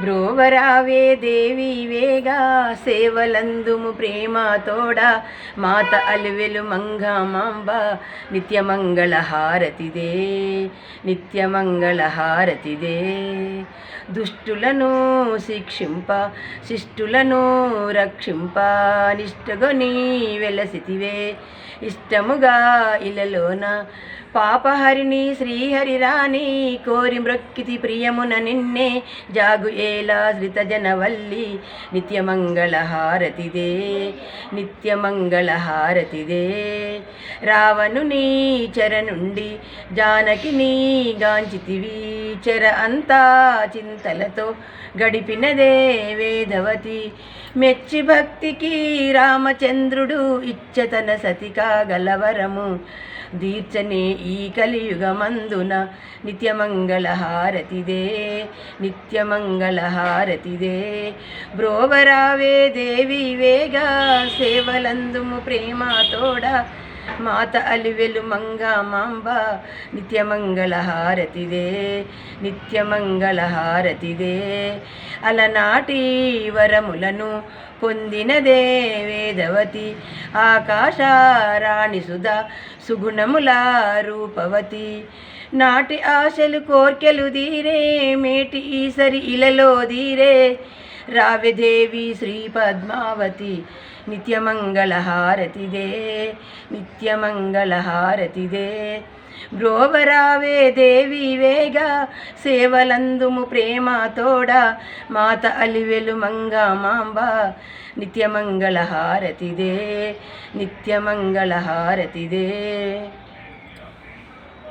బ్రోవరావే దేవి వేగా సేవలందుము ప్రేమ తోడ? మాత అలివెలు మంగమాంబ నిత్యమంగళ హారతిదే నిత్యమంగళ హారతిదే. దుష్టులను శిక్షింప శిష్టులను రక్షింప నిష్టగొని వెలసితివే. ఇష్టముగా ఇలలోన పాపహరిణి శ్రీహరి రాణి కోరి మృక్కితి ప్రియమున నిన్నే జాగు ఏ శ్రిత జనవల్లి నిత్యమంగళ హారతిదే నిత్యమంగళ హారతిదే చెర నుండి జానకి నీ గాంచితివి చెర అంతా చింతలతో గడిపినదే వేదవతి మెచ్చి భక్తికి రామచంద్రుడు ఇచ్చతన సతి కాగలవరము దీర్చనే ఈ కలియుగమందున నిత్యమంగళహారతిదే నిత్యమంగళహారతిదే. బ్రోవరావే దేవి వేగా సేవలందుము ప్రేమతోడ మాత అలివెలు మంగమాంబ నిత్యమంగళ నిత్యమంగళహారతిదే నిత్యమంగళ హారతిదే అలనాటి వరములను పొందినదే వేదవతి. ఆకాశారాణి సుధా సుగుణముల రూపవతి. నాటి ఆశలు కోర్కెలు దీరే మేటి ఈసరి ఇలలో దీరే రావదేవి శ్రీ పద్మావతి. నిత్యమంగళహారతిదే నిత్యమంగళహారతిదే. బ్రోవరావే దేవి వేగ సేవలందుము ప్రేమ తోడ మాత అలివెలు మంగమాంబ నిత్యమంగళ నిత్యమంగళహారతిదే నిత్యమంగళ